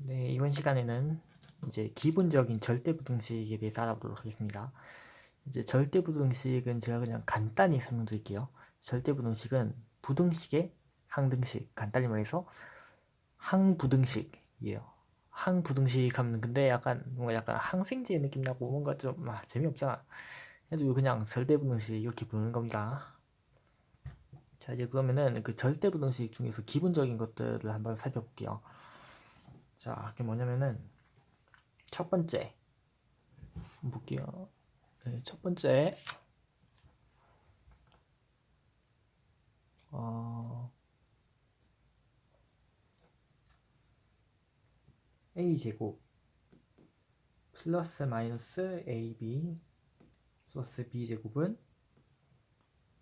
네, 이번 시간에는 이제 기본적인 절대부등식에 대해서 알아보도록 하겠습니다. 이제 절대부등식은 제가 그냥 간단히 설명드릴게요. 절대부등식은 부등식의 항등식, 간단히 말해서 항부등식이에요. 항부등식 하면 근데 약간 뭔가 약간 항생제 느낌 나고 뭔가 좀 아, 재미없잖아. 그래서 그냥 절대부등식 이렇게 부르는 겁니다. 자 이제 그러면은 그 절대부등식 중에서 기본적인 것들을 한번 살펴볼게요. 자, 그게 뭐냐면은 첫 번째 볼게요. 네, 첫 번째 어, a 제곱 플러스 마이너스 ab 플러스 b 제곱은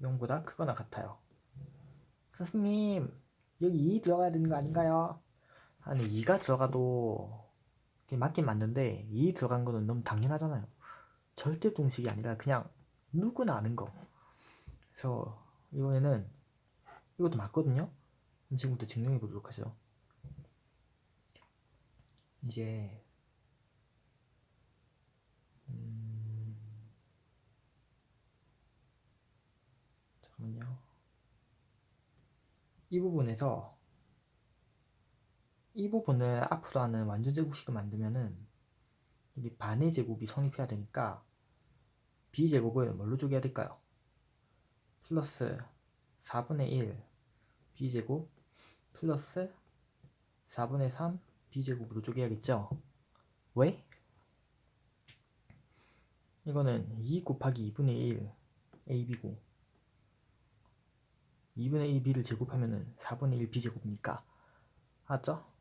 0보다 크거나 같아요. 선생님 여기 2 들어가야 되는 거 아닌가요? 아니 2가 들어가도 맞긴 맞는데 2 들어간 거는 너무 당연하잖아요. 절대 동식이 아니라 그냥 누구나 아는 거. 그래서 이번에는 이것도 맞거든요. 지금부터 증명해 보도록 하죠. 이제 음... 잠깐만요. 이 부분에서 이 부분을 앞으로 하는 완전 제곱식을 만들면은 여기 반의 제곱이 성립해야 되니까 b제곱을 뭘로 쪼개야 될까요? 플러스 4분의 1 b제곱 플러스 4분의 3 b제곱으로 쪼개야겠죠? 왜? 이거는 2 곱하기 2분의 1 ab고 2분의 1 b를 제곱하면 은 4분의 1 b제곱이니까 알았죠?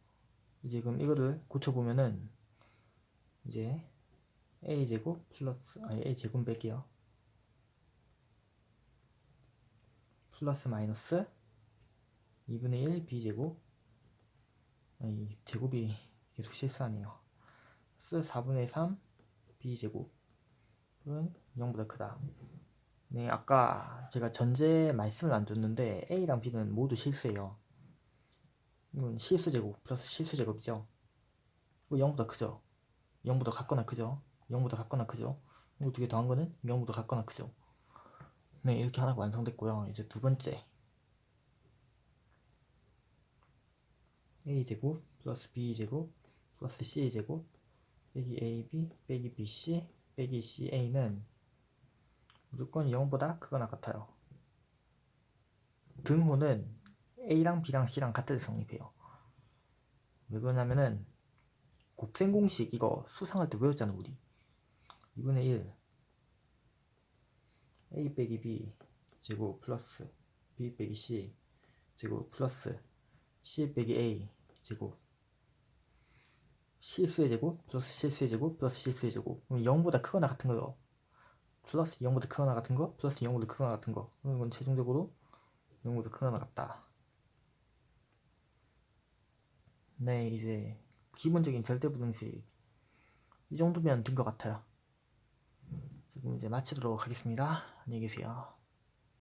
이제 그럼 이거를 고쳐보면은 이제 a제곱 플러스 아니 a제곱 뺄게요. 플러스 마이너스 2분의 1 b제곱. 아니 제곱이 계속 실수하네요. 플러스 4분의 3 b제곱은 0보다 크다. 네 아까 제가 전제 말씀을 안 줬는데 a랑 b는 모두 실수예요 이건 실수제곱 플러스 실수제곱이죠. 이거 0보다 크죠. 0보다 같거나 크죠. 0보다 같거나 크죠. 이거 두 개 더한 거는 0보다 같거나 크죠. 네, 이렇게 하나가 완성됐고요. 이제 두 번째. a제곱 플러스 b제곱 플러스 c제곱 빼기 ab 빼기 bc 빼기 ca는 무조건 0보다 크거나 같아요. 등호는 A랑 B랑 C랑 같은 성립해요. 왜 그러냐면은 곱셈 공식 이거 수상할 때 외웠잖아 우리. 2분의 1 A 빼기 B 제곱 플러스 B 빼기 C 제곱 플러스 C 빼기 A 제곱 실수의 제곱 플러스 실수의 제곱 플러스 실수의 제곱. 그럼 0보다 크거나 같은 거요. 플러스 0보다 크거나 같은 거 플러스 0보다 크거나 같은 거. 이건 최종적으로 0보다 크거나 같다 네, 이제 기본적인 절대 부등식 이 정도면 된 것 같아요. 지금 이제 마치도록 하겠습니다. 안녕히 계세요.